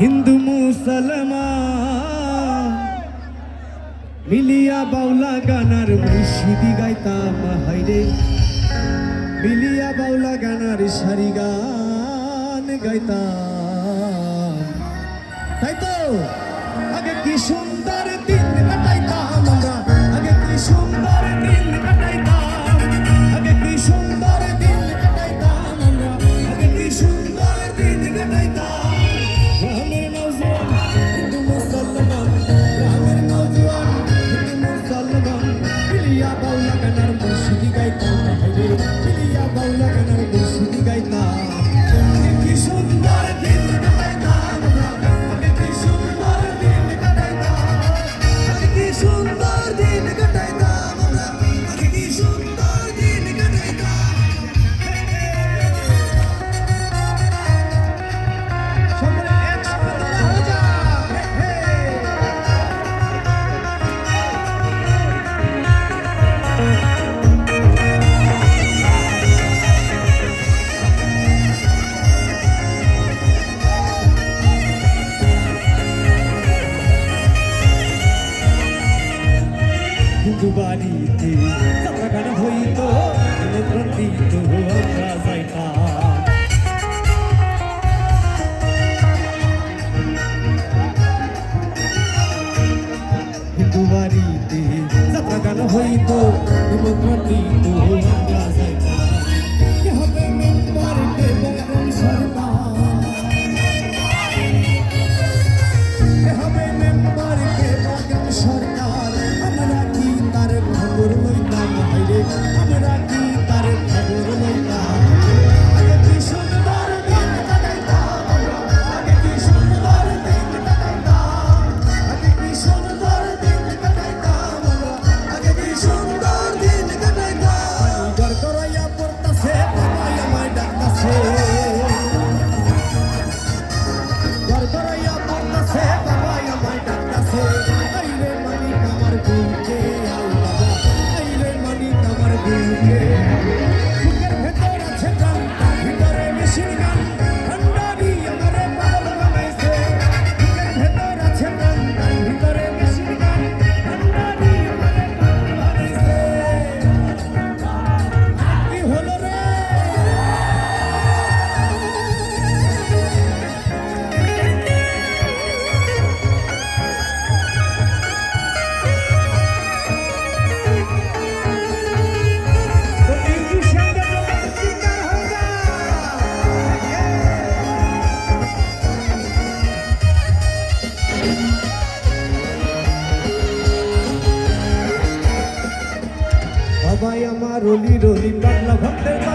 হিন্দু মুসলমান। মিলিয়া বাউলা গানার মুর্শিদি গাইতাম হাইরে মিলিয়া বাউলা গানার সারি গান গাইতাম। তাই তো? আগে কি সুন্দর বন্ধু বাড়িতে কথা গান হইত নেত্রণ দিত আমরা যাইতাম হিন্দু বাড়িতে যাত্রা গান হইত নিমন্ত্রণ দিত যায় রলি রলি পাগলা ভক্তের